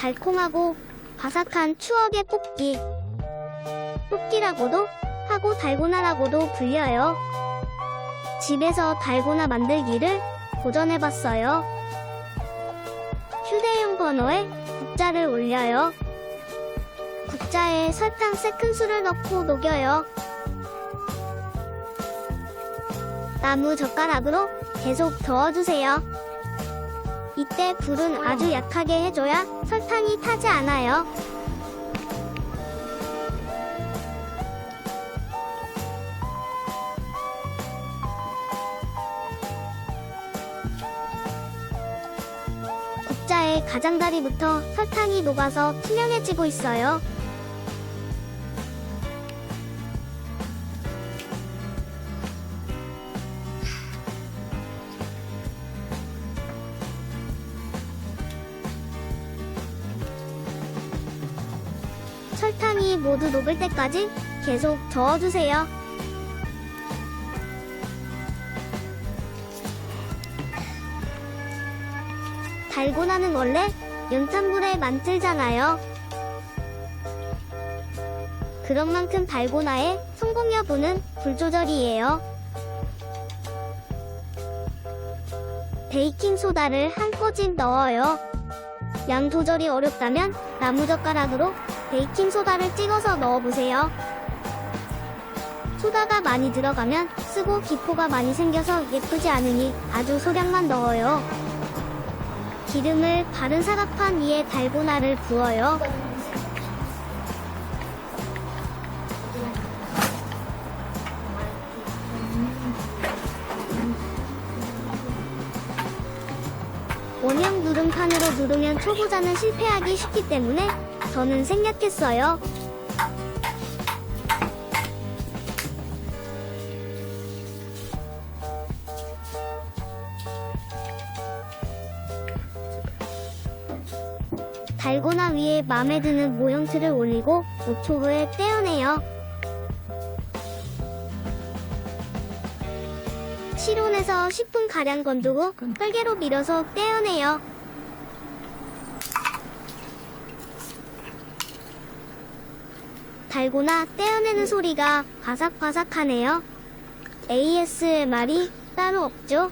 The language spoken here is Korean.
달콤하고 바삭한 추억의 뽑기. 뽑기라고도 하고 달고나라고도 불려요. 집에서 달고나 만들기를 도전해봤어요. 휴대용 번호에 국자를 올려요. 국자에 설탕 세 큰술을 넣고 녹여요. 나무 젓가락으로 계속 저어주세요. 이때 불은 아주 약하게 해줘야 설탕이 타지 않아요. 국자의 가장자리부터 설탕이 녹아서 투명해지고 있어요. 설탕이 모두 녹을 때까지 계속 저어주세요. 달고나는 원래 연탄불에 만들잖아요. 그런 만큼 달고나의 성공 여부는 불 조절이에요. 베이킹 소다를 한 꼬집 넣어요. 양 조절이 어렵다면 나무젓가락으로 베이킹 소다를 찍어서 넣어보세요. 소다가 많이 들어가면 쓰고 기포가 많이 생겨서 예쁘지 않으니 아주 소량만 넣어요. 기름을 바른 사각판 위에 달고나를 부어요. 원형 누름판으로 누르면 초보자는 실패하기 쉽기 때문에 저는 생략했어요. 달고나 위에 마음에 드는 모형틀을 올리고 5초 후에 떼어내요. 실온에서 10분 가량 건두고 빨개로 밀어서 떼어내요. 달고나 떼어내는 소리가 바삭바삭하네요. ASMR이 따로 없죠?